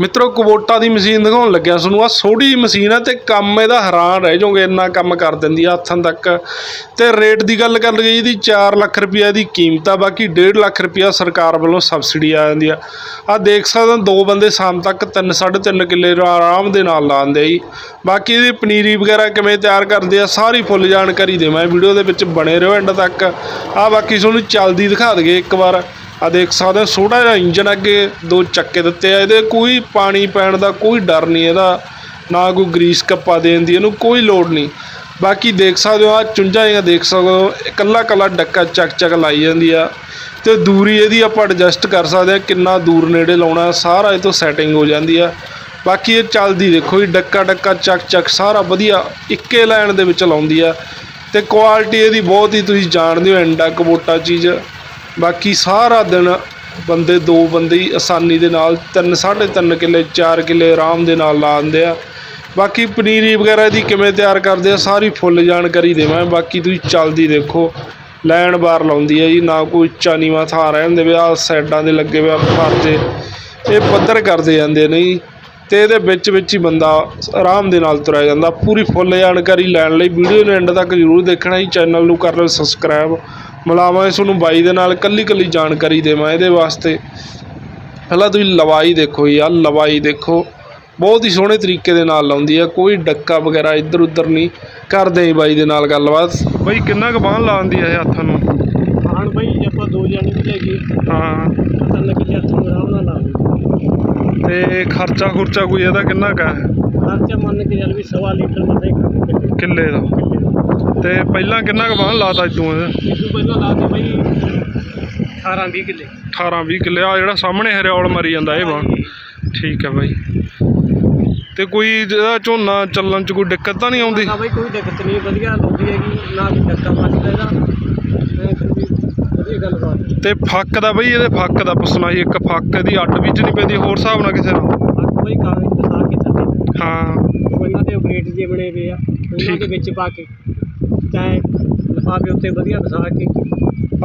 ਮਿੱਤਰੋ, ਕੁਬੋਟਾ ਦੀ ਮਸ਼ੀਨ ਦਿਖਾਉਣ ਲੱਗਿਆ ਤੁਹਾਨੂੰ। ਆ ਛੋਟੀ ਜਿਹੀ ਮਸ਼ੀਨ ਆ ਤੇ ਕੰਮ ਇਹਦਾ ਹੈਰਾਨ ਰਹਿ ਜਾਓਗੇ, ਇੰਨਾ ਕੰਮ ਕਰ ਦਿੰਦੀ ਆ ਹੱਥਾਂ ਤੱਕ। ਤੇ ਰੇਟ ਦੀ ਗੱਲ ਕਰ ਲਈਏ ਇਹਦੀ 4 ਲੱਖ ਰੁਪਈਆ ਦੀ ਕੀਮਤ ਆ, ਬਾਕੀ 1.5 ਲੱਖ ਰੁਪਈਆ ਸਰਕਾਰ ਵੱਲੋਂ ਸਬਸਿਡੀ ਆ ਜਾਂਦੀ ਆ। ਆ ਦੇਖ ਸਕਦੇ ਹੋ, ਦੋ ਬੰਦੇ ਸ਼ਾਮ ਤੱਕ 3 3.5 ਕਿੱਲੇ ਆਰਾਮ ਦੇ ਨਾਲ ਲਾਉਂਦੇ ਆ ਜੀ। ਬਾਕੀ ਇਹਦੀ ਪਨੀਰੀ ਵਗੈਰਾ ਕਿਵੇਂ ਤਿਆਰ ਕਰਦੇ ਆ, ਸਾਰੀ ਫੁੱਲ ਜਾਣਕਾਰੀ ਦੇਵਾਂ। ਵੀਡੀਓ ਦੇ ਵਿੱਚ ਬਣੇ ਰਹੋ ਐਂਡ ਤੱਕ। ਆ ਬਾਕੀ ਤੁਹਾਨੂੰ ਚੱਲਦੀ ਦਿਖਾ ਦਈਏ ਇੱਕ ਵਾਰ। ਆ ਦੇਖ ਸਕਦੇ ਹੋ ਛੋਟਾ ਜਿਹਾ ਇੰਜਨ ਅੱਗੇ ਦੋ ਚੱਕੇ ਦਿੱਤੇ ਆ, ਇਹਦੇ ਕੋਈ ਪਾਣੀ ਪੈਣ ਦਾ ਕੋਈ ਡਰ ਨਹੀਂ ਇਹਦਾ, ਨਾ ਕੋਈ ਗਰੀਸ ਕੱਪਾ ਦੇਣ ਦੀ, ਇਹਨੂੰ ਕੋਈ ਲੋੜ ਨਹੀਂ। ਬਾਕੀ ਦੇਖ ਸਕਦੇ ਹੋ ਆ ਚੁੰਝਾਂ ਜਿਹੀਆਂ ਦੇਖ ਸਕਦੇ ਹੋ, ਇਕੱਲਾ ਇਕੱਲਾ ਡੱਕਾ ਚੱਕ ਚੱਕ ਲਾਈ ਜਾਂਦੀ ਆ ਤੇ ਦੂਰੀ ਇਹਦੀ ਆਪਾਂ ਐਡਜਸਟ ਕਰ ਸਕਦੇ ਆ, ਕਿੰਨਾ ਦੂਰ ਨੇੜੇ ਲਾਉਣਾ, ਸਾਰਾ ਇਹ ਤੋਂ ਸੈਟਿੰਗ ਹੋ ਜਾਂਦੀ ਆ। ਬਾਕੀ ਇਹ ਚੱਲਦੀ ਦੇਖੋ ਜੀ, ਡੱਕਾ ਡੱਕਾ ਚੱਕ ਚੱਕ ਸਾਰਾ ਵਧੀਆ ਇੱਕੇ ਲਾਈਨ ਦੇ ਵਿੱਚ ਲਾਉਂਦੀ ਆ ਤੇ ਕੁਆਲਿਟੀ ਇਹਦੀ ਬਹੁਤ ਹੀ ਤੁਸੀਂ ਜਾਣਦੇ ਹੋ, ਐਂਡਾ ਕਬੋਟਾ ਚੀਜ਼। ਬਾਕੀ ਸਾਰਾ ਦਿਨ ਬੰਦੇ, ਦੋ ਬੰਦੇ ਹੀ ਆਸਾਨੀ ਦੇ ਨਾਲ ਤਿੰਨ, ਸਾਢੇ ਤਿੰਨ ਕਿੱਲੇ 4 ਕਿੱਲੇ ਆਰਾਮ ਦੇ ਨਾਲ ਲਾ ਦਿੰਦੇ ਆ। ਬਾਕੀ ਪਨੀਰੀ ਵਗੈਰਾ ਦੀ ਕਿਵੇਂ ਤਿਆਰ ਕਰਦੇ ਆ, ਸਾਰੀ ਫੁੱਲ ਜਾਣਕਾਰੀ ਦੇਵਾਂ। ਬਾਕੀ ਤੁਸੀਂ ਚੱਲਦੀ ਦੇਖੋ ਲਾਈਨ ਬਾਰ ਲਾਉਂਦੀ ਹੈ ਜੀ, ਨਾ ਕੋਈ ਉੱਚਾ ਨੀਵਾਂ ਥਾਂ ਰਹਿਣ ਦੇਵੇ ਆ ਸਾਈਡਾਂ ਦੇ ਲੱਗੇ ਹੋਏ ਆ ਪਰਦੇ ਇਹ ਪੱਧਰ ਕਰਦੇ ਜਾਂਦੇ ਨੇ ਜੀ ਤੇ ਇਹਦੇ ਵਿੱਚ ਵਿੱਚ ਹੀ ਬੰਦਾ ਆਰਾਮ ਦੇ ਨਾਲ ਤੁਰਿਆ ਜਾਂਦਾ। ਪੂਰੀ ਫੁੱਲ ਜਾਣਕਾਰੀ ਲੈਣ ਲਈ ਵੀਡੀਓ ਨੂੰ ਐਂਡ ਤੱਕ ਜ਼ਰੂਰ ਦੇਖਣਾ ਜੀ, ਚੈਨਲ ਨੂੰ ਕਰ ਲਓ ਸਬਸਕ੍ਰਾਈਬ ਮਿਲਾਵਾਂ ਇਸ ਨੂੰ ਬਾਈ ਦੇ ਨਾਲ ਕੱਲੀ ਕੱਲੀ ਜਾਣਕਾਰੀ ਦੇਵਾਂ ਇਹਦੇ ਵਾਸਤੇ। ਪਹਿਲਾਂ ਤੁਸੀਂ ਲਵਾਈ ਦੇਖੋ ਜੀ ਆ ਲਵਾਈ ਦੇਖੋ। ਬਹੁਤ ਹੀ ਸੋਹਣੇ ਤਰੀਕੇ ਦੇ ਨਾਲ ਲਾਉਂਦੀ ਆ ਕੋਈ ਡੱਕਾ ਵਗੈਰਾ ਇੱਧਰ ਉੱਧਰ ਨਹੀਂ। ਕਰਦੇ ਬਾਈ ਦੇ ਨਾਲ ਗੱਲਬਾਤ। ਬਾਈ ਕਿੰਨਾ ਕੁ ਬਾਹਨ ਲਾਉਂਦੀ ਆ ਇਹ ਹੱਥਾਂ ਨੂੰ? ਖਾਣ ਬਈ ਜੇ ਆਪਾਂ ਦੋ ਜਾਣੇ ਵੀ ਲੈ ਗਏ। ਹਾਂ। ਤਾਂ ਲੱਗ ਗਿਆ ਤੁਹਾਨੂੰ ਆਰਾਮ ਨਾਲ ਲਾ ਤੇ ਖਰਚਾ ਖੁਰਚਾ ਕੋਈ ਇਹਦਾ ਕਿੰਨਾ ਕੁ ਹੈ? ਖਰਚਾ ਮੰਨ ਕੇ ਚੱਲ ਵੀ ਸਵਾ ਲੀਟਰ ਮਸੇ ਕਿੱਲੇ ਕਿੱਲੇ ਦਾ। ਤੇ ਪਹਿਲਾਂ ਕਿੰਨਾ ਕੁ ਬਾਹਨ ਲਾਤਾ ਇਸ ਤੋਂ ਪਹਿਲਾਂ ਲਾ ਦੇ ਬਈ 18 20 ਕਿੱਲੇ। 18 20 ਕਿੱਲੇ ਆ ਜਿਹੜਾ ਸਾਹਮਣੇ ਹਰਿਆਵਲ ਮਰੀ ਜਾਂਦਾ ਇਹ ਬਾਹਨ ਠੀਕ ਹੈ ਬਾਈ। ਤੇ ਕੋਈ ਇਹਦਾ ਝੋਨਾ ਚੱਲਣ ਚ ਕੋਈ ਦਿੱਕਤ ਤਾਂ ਨਹੀਂ ਆਉਂਦੀ? ਹਾਂ ਬਈ ਕੋਈ ਦਿੱਕਤ ਨਹੀਂ ਵਧੀਆ ਲਾਉਂਦੀ ਹੈਗੀ ਨਾ ਵੀ ਧੱਕਾ ਵੱਜਦਾ ਇਹਦਾ। ਐਂ ਫਿਰ ਵੀ ਵਧੀਆ ਗੱਲਬਾਤ ਤੇ ਫੱਕ ਦਾ ਬਈ ਇਹਦੇ ਫੱਕ ਦਾ ਪੁੱਛਣਾ ਸੀ ਇੱਕ ਫੱਕ ਇਹਦੀ ਅੱਡ ਵਿੱਚ ਨਹੀਂ ਪੈਂਦੀ ਹੋਰ ਹਿਸਾਬ ਨਾਲ ਕਿਸੇ ਨਾਲ। ਬਾਕੀ ਬਈ ਕਾਗਜ਼ ਦਿਖਾ ਕੇ ਥੱਲੇ ਹਾਂ। ਉਹ ਇਹਨਾਂ ਦੇ ਅਪਡੇਟ ਜੇ ਬਣੇ ਹੋਏ ਆ ਉਹਨਾਂ ਦੇ ਵਿੱਚ ਪਾ ਕੇ। ਚਾਹੇ ਲਿਫਾਫੇ ਉੱਤੇ ਵਧੀਆ ਵਿਸਾ ਕੇ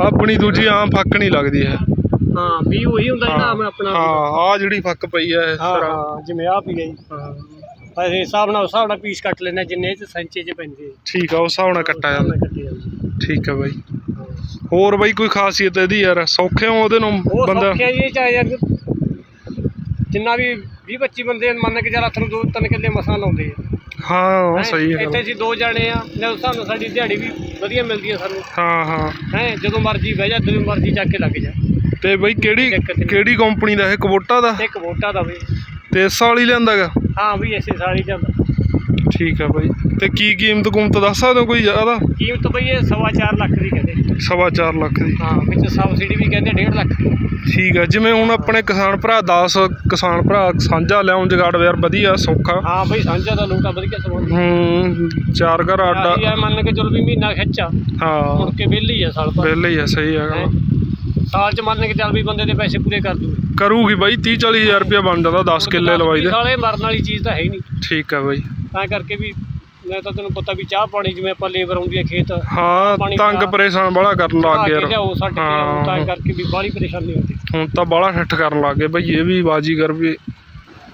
ਆਪਣੀ ਦੂਜੀ ਆਮ ਫੱਕ ਨਹੀਂ ਲੱਗਦੀ ਹੈ। ਹਾਂ ਵੀ ਉਹੀ ਹੁੰਦਾ ਜਿਹੜਾ ਮੈਂ ਆਪਣਾ ਹਾਂ ਆ ਜਿਹੜੀ ਫੱਕ ਪਈ ਹੈ ਇਸ ਹਾਂ ਤਰ੍ਹਾਂ। ਹਾਂ ਜਿਵੇਂ ਆ ਪੀ ਗਈ ਹਾਂ। ਇਹ ਹਿਸਾਬ ਨਾਲ ਉਸ ਹਿਸਾਬ ਨਾਲ ਪੀਸ ਕੱਟ ਲੈਣਾ ਜਿੰਨੇ ਚ ਸੰਚੇ ਚ ਪੈਂਦੇ ਠੀਕ ਆ ਉਸ ਹਿਸਾਬ ਨਾਲ ਕੱਟਾ ਜਾਂਦਾ। ਕੱਟੀ ਜਾਂਦੀ ਠੀਕ ਆ ਬਾਈ। ਹੋਰ ਬਾਈ ਕੋਈ ਖਾਸੀਅਤ ਇਹਦੀ ਯਾਰ? ਸੌਖੇ ਹੋ ਉਹਦੇ ਨੂੰ ਉਹ ਬੰਦਾ? ਸੌਖਿਆ ਜੀ ਚਾਹੇ ਯਾਰ ਜਿੰਨਾ ਵੀ 20 25 ਬੰਦੇ ਮੰਨ ਕੇ ਚੱਲ ਹੱਥ ਨੂੰ ਦੋ ਤਿੰਨ ਕਿੱਲੇ ਮਸਾਂ ਲਾਉਂਦੇ ਆ। ਹਾਂ ਸਹੀ ਹੈ ਇੱਥੇ ਗੱਲ। ਅਸੀਂ ਦੋ ਜਾਣੇ ਆ ਲੈ ਉਸ ਹਿਸਾਬ ਨਾਲ ਸਾਡੀ ਦਿਹਾੜੀ ਵੀ ਵਧੀਆ ਮਿਲਦੀ ਆ ਸਾਨੂੰ। ਹਾਂ ਹਾਂ। ਹੈ ਜਦੋਂ ਮਰਜ਼ੀ ਬਹਿ ਜਾ ਜਦੋਂ ਮਰਜ਼ੀ ਚੱਕ ਕੇ ਲੱਗ ਜਾ। ਤੇ ਬਾਈ ਕਿਹੜੀ ਦਿੱਕਤ ਨਹੀਂ। ਕਿਹੜੀ ਕੰਪਨੀ ਦਾ ਇਹ ਕਬੋਟਾ ਦਾ? ਇੱਕ ਵੋਟਾ ਦਾ ਵੀ ਤੇ ਇਸ ਵਾਲੀ ਲਿਆਂਦਾਗਾ ਹਾਂ ਵੀ ਐਸੇ ਸਾਰੀ ਜਾਂਦਾ ਠੀਕ ਆ ਬਾਈ। ਤੇ ਕੀ ਕੀਮਤ ਕੁਮਤ ਦੱਸ ਸਕਦੇ ਹੋ ਕੋਈ ਜ਼ਿਆਦਾ? ਕੀਮਤ ਬਈ ਇਹ ਸਵਾ ਚਾਰ ਲੱਖ ਦੀ ਕਹਿੰਦੇ। ਸਵਾ ਚਾਰ ਲੱਖ ਦੀ। ਹਾਂ ਵਿੱਚ ਸਬਸਿਡੀ ਵੀ ਕਹਿੰਦੇ 1.5 ਲੱਖ ਦੀ। ਠੀਕ ਆ ਜਿਵੇਂ ਹੁਣ ਆਪਣੇ ਕਿਸਾਨ ਭਰਾ 10 ਕਿਸਾਨ ਭਰਾ ਸਾਂਝਾ ਲਿਆਉਣ ਜਗਾੜ ਯਾਰ ਵਧੀਆ ਸੌਖਾ। ਹਾਂ ਬਈ ਸਾਂਝਾ ਦਾ ਲੋਟਾ ਵਧੀਆ ਸਮਾਨ ਹੂੰ ਚਾਰ ਘਰ ਆਡਾ ਯਾਰ ਮੰਨ ਕੇ ਚੱਲ ਵੀ ਮਹੀਨਾ ਖਿੱਚਾ ਹਾਂ। ਮੁੜ ਕੇ ਵਿਹਲੀ ਆ ਸਾਲ ਭਰ ਪਹਿਲੇ ਹੀ ਆ ਸਹੀ ਹੈਂ। ਹੈਗਾ ਸਾਲ ਚ ਮੰਨ ਕੇ ਚੱਲ ਵੀ ਬੰਦੇ ਦੇ ਪੈਸੇ ਪੂਰੇ ਕਰ ਦੂ ਕਰੂਗੀ ਬਾਈ 30 40 ਹਜ਼ਾਰ ਰੁਪਇਆ ਬਣ ਜਾਂਦਾ 10 ਕਿੱਲੇ ਲਵਾਈ ਦੇ। ਸਾਲੇ ਮਰਨ ਵਾਲੀ ਚੀਜ਼ ਤਾਂ ਹੈ ਹੀ ਨਹੀਂ। ਠੀਕ ਆ ਬਾਈ। ਤਾਂ ਕਰਕੇ ਵੀ ਮੈਂ ਤਾਂ ਤੈਨੂੰ ਪਤਾ ਵੀ ਚਾਹ ਪਾਣੀ ਜਿਵੇਂ ਆਪਾਂ ਲੇਬਰ ਆਉਂਦੀ ਹੈ ਖੇਤ ਹਾਂ ਪਾਣੀ ਤੰਗ। ਪਰੇਸ਼ਾਨ ਬੜਾ ਕਰਨ ਲੱਗ ਗਏ ਯਾਰ। ਲਿਆਓ ਸਾਡੇ ਤੇ ਲਿਆਓ, ਤਾਂ ਹਾਂ। ਕਰਕੇ ਵੀ ਬਾਹਲੀ ਪਰੇਸ਼ਾਨੀ ਹੁੰਦੀ। ਹੁਣ ਤਾਂ ਬਾਹਲਾ ਠੱਠ ਕਰਨ ਲੱਗ ਗਏ ਬਈ ਇਹ ਵੀ ਬਾਜੀਗਰ ਵੀ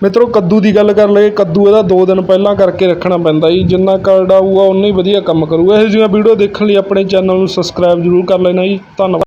ਮਿੱਤਰੋ ਕੱਦੂ ਦੀ ਗੱਲ ਕਰ ਲਈਏ ਕੱਦੂ ਇਹਦਾ 2 ਦਿਨ ਪਹਿਲਾਂ ਕਰਕੇ ਰੱਖਣਾ ਪੈਂਦਾ ਜੀ। ਜਿੰਨਾ ਕਰੜਾ ਆਊਗਾ ਉਨਾ ਹੀ ਵਧੀਆ ਕੰਮ ਕਰੂਗਾ। ਇਹੋ ਜਿਹੀਆਂ ਵੀਡੀਓ ਦੇਖਣ ਲਈ ਆਪਣੇ ਚੈਨਲ ਨੂੰ ਸਬਸਕ੍ਰਾਈਬ ਜ਼ਰੂਰ ਕਰ ਲੈਣਾ ਜੀ। ਧੰਨਵਾਦ।